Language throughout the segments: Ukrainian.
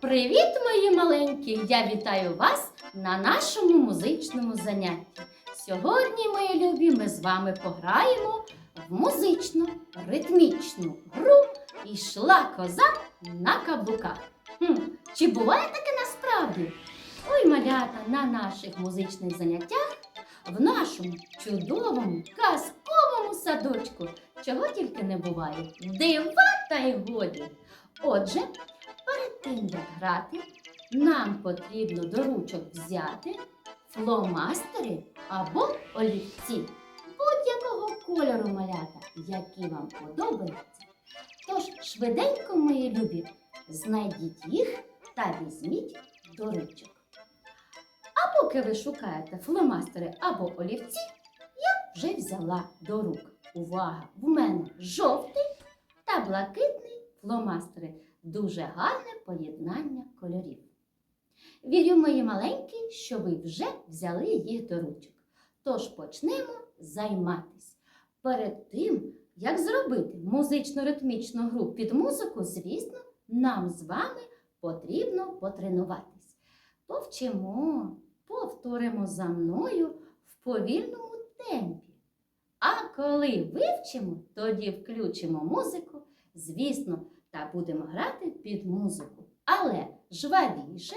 Привіт, мої маленькі! Я вітаю вас на нашому музичному занятті. Сьогодні, мої любі, ми з вами пограємо в музичну ритмічну гру Ішла коза на каблуках. Хм, чи буває таке насправді? Ой, малята, на наших музичних заняттях в нашому чудовому казковому садочку, чого тільки не буває, дива та й годі. Отже, перед тим як грати, нам потрібно до ручок взяти фломастери або олівці будь-якого кольору малята, які вам подобаються. Тож швиденько, мої любі, знайдіть їх та візьміть до ручок. А поки ви шукаєте фломастери або олівці, я вже взяла до рук. Увага! В мене жовтий та блакитний фломастери. Дуже гарне поєднання кольорів. Вірю, мої маленькі, що ви вже взяли їх до ручок. Тож почнемо займатись. Перед тим, як зробити музично-ритмічну гру під музику, звісно, нам з вами потрібно потренуватись. Повчимо, повторимо за мною в повільному темпі. А коли вивчимо, тоді включимо музику, звісно, та будемо грати під музику. Але жвавіше,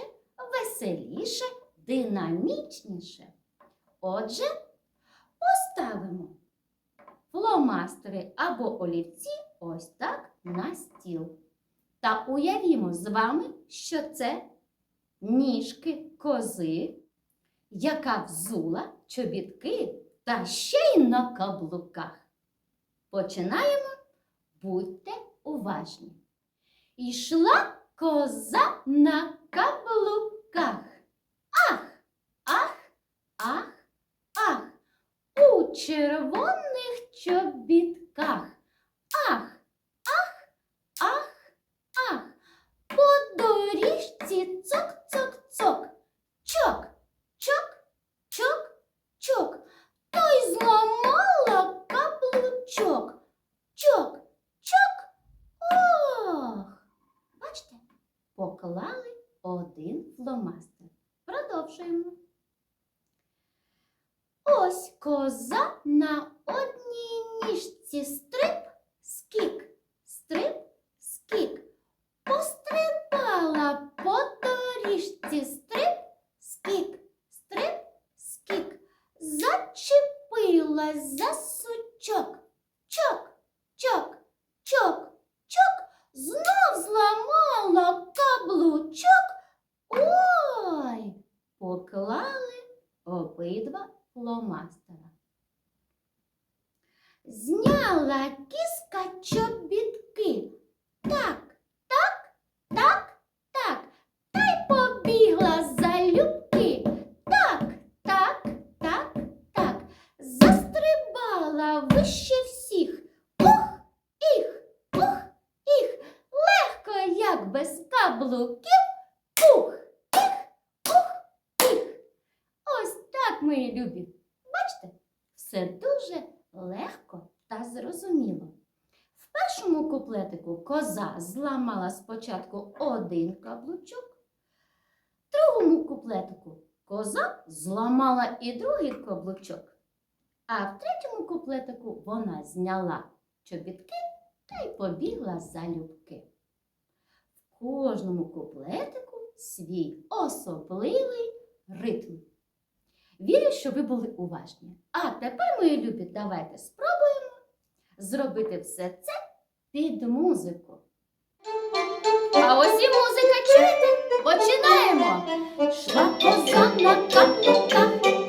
веселіше, динамічніше. Отже, поставимо фломастери або олівці ось так на стіл. Та уявімо з вами, що це ніжки кози, яка взула чобітки та ще й на каблуках. Починаємо. Будьте уважні. Йшла коза на каблуках. Ах, ах, ах, ах, у червоних чобітках. Ах, ах, ах, ах, по доріжці цок-цок-цок, чок, чок, чок, чок. Той зламала каблучок. Чок, чок, ох. Бачите, поклали один фломастер. Продовжуємо. Ось коза на одній ніжці стрип, скік, стрип, скік. Пострибала по доріжці стрип, скік, стрип, скік. Зачепилась за сучок. Чок, чок, чок, чок. Знов зламала каблучок. Ой, поклали обидва фломастера. Зняла кіска чобітки. Так, так, так, так. Та й побігла залюбки. Так, так, так, так. Застрибала вище всіх. Ох, їх, ох, їх. Легко, як без каблуків. Ух, їх, ух, їх. Ось так, мої любі. Бачите, все дуже легко та зрозуміло. В першому куплетику коза зламала спочатку один каблучок, в другому куплетику коза зламала і другий каблучок, а в третьому куплетику вона зняла чобітки та й побігла залюбки. В кожному куплетику свій особливий ритм. Вірю, що ви були уважні. А тепер, мої любі, давайте спробуємо зробити все це під музику. А ось і музика, чуєте? Починаємо! Шла коза на каблуках,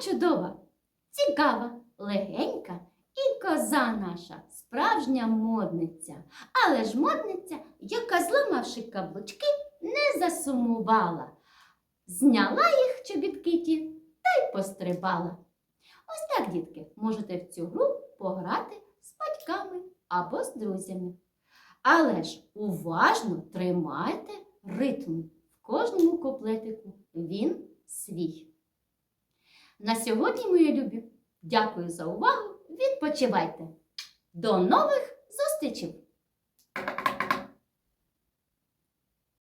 чудова, цікава, легенька і коза наша, справжня модниця. Але ж модниця, яка, зламавши каблучки, не засумувала. Зняла їх чобітки ті та й пострибала. Ось так, дітки, можете в цю гру пограти з батьками або з друзями. Але ж уважно тримайте ритм в кожному куплетику. Він свій. На сьогодні, мої любі, дякую за увагу. Відпочивайте. До нових зустрічей!